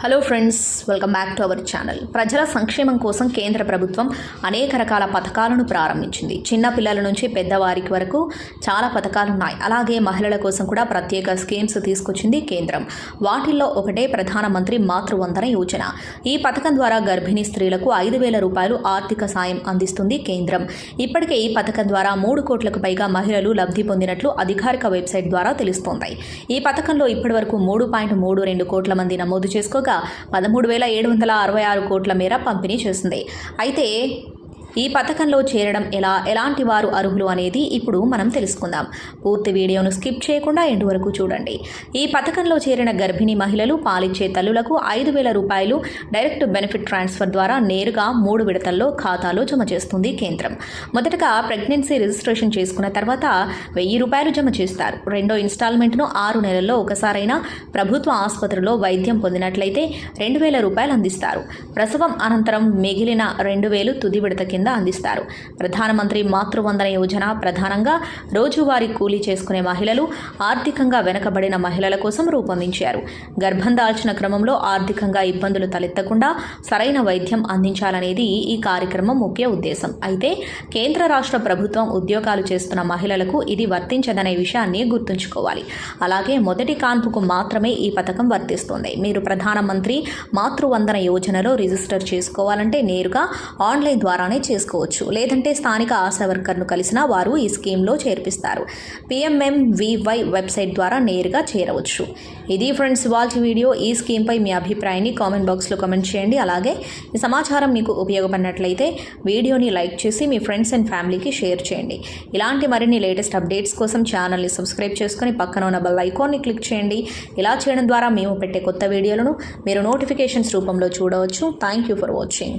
Hello friends welcome back to our channel ప్రజల సంక్షేమం కోసం కేంద్ర ప్రభుత్వం అనేక రకాల పథకాలను ప్రారంభించింది. చిన్న పిల్లల నుంచి పెద్దవారికి వరకు చాలా పథకాలు ఉన్నాయి. అలాగే మహిళల కోసం కూడా ప్రత్యేక స్కీమ్స్ తీసుకొచ్చింది కేంద్రం. వాటిల్లో ఒకటే ప్రధానమంత్రి మాతృవందన యోజన. ఈ పథకం ద్వారా గర్భిణీ స్త్రీలకు ఐదు వేల రూపాయలు ఆర్థిక సాయం అందిస్తుంది కేంద్రం. ఇప్పటికే ఈ పథకం ద్వారా మూడు కోట్లకు పైగా మహిళలు లబ్ధి పొందినట్లు అధికారిక వెబ్సైట్ ద్వారా తెలుస్తోంది. ఈ పథకంలో ఇప్పటివరకు మూడు పాయింట్ మూడు రెండు కోట్ల మంది నమోదు చేసుకో పదమూడు వేల ఏడు వందల అరవై ఆరు కోట్ల మేర పంపిణీ చేసింది. అయితే ఈ పథకంలో చేరడం ఎలా? ఎలాంటి వారు అర్హులు అనేది ఇప్పుడు మనం తెలుసుకుందాం. పూర్తి వీడియోను స్కిప్ చేయకుండా ఎండు వరకు చూడండి. ఈ పథకంలో చేరిన గర్భిణీ మహిళలు పాలిచ్చే తల్లులకు ఐదు వేల రూపాయలు డైరెక్ట్ బెనిఫిట్ ట్రాన్స్ఫర్ ద్వారా నేరుగా మూడు విడతల్లో ఖాతాలో జమ చేస్తుంది కేంద్రం. మొదటగా ప్రెగ్నెన్సీ రిజిస్ట్రేషన్ చేసుకున్న తర్వాత వెయ్యి రూపాయలు జమ చేస్తారు. రెండో ఇన్స్టాల్మెంట్ను ఆరు నెలల్లో ఒకసారైనా ప్రభుత్వ ఆసుపత్రిలో వైద్యం పొందినట్లయితే రెండు వేల రూపాయలు అందిస్తారు. ప్రసవం అనంతరం మిగిలిన రెండు వేలు తుది విడత కింద అందిస్తారు. ప్రధానమంత్రి మాతృవందన యోజన ప్రధానంగా రోజువారీ కూలీ చేసుకునే మహిళలు ఆర్థికంగా వెనకబడిన మహిళల కోసం రూపొందించారు. గర్భం దాల్చిన క్రమంలో ఆర్థికంగా ఇబ్బందులు తలెత్తకుండా సరైన వైద్యం అందించాలనేది ఈ కార్యక్రమం ముఖ్య ఉద్దేశం. అయితే కేంద్ర రాష్ట్ర ప్రభుత్వం ఉద్యోగాలు చేస్తున్న మహిళలకు ఇది వర్తించదనే విషయాన్ని గుర్తుంచుకోవాలి. అలాగే మొదటి కాన్పుకు మాత్రమే ఈ పథకం వర్తిస్తుంది. మీరు ప్రధానమంత్రి మాతృవందన యోజనలో రిజిస్టర్ చేసుకోవాలంటే నేరుగా ఆన్లైన్ ద్వారానే చేసుకోవచ్చు. లేదంటే స్థానిక ఆశా వర్కర్ను కలిసిన వారు ఈ స్కీమ్లో చేర్పిస్తారు. పిఎంఎంవివై వెబ్సైట్ ద్వారా నేరుగా చేరవచ్చు. ఇది ఫ్రెండ్స్ ఇవాళ వీడియో. ఈ స్కీమ్పై మీ అభిప్రాయాన్ని కామెంట్ బాక్స్లో కామెంట్ చేయండి. అలాగే ఈ సమాచారం మీకు ఉపయోగపడినట్లయితే వీడియోని లైక్ చేసి మీ ఫ్రెండ్స్ అండ్ ఫ్యామిలీకి షేర్ చేయండి. ఇలాంటి మరిన్ని లేటెస్ట్ అప్డేట్స్ కోసం ఛానల్ని సబ్స్క్రైబ్ చేసుకొని పక్కన ఉన్న బెల్ ఐకాన్ని క్లిక్ చేయండి. ఇలా చేయడం ద్వారా మేము పెట్టే కొత్త వీడియోలను మీరు నోటిఫికేషన్స్ రూపంలో చూడవచ్చు. Thank you for watching.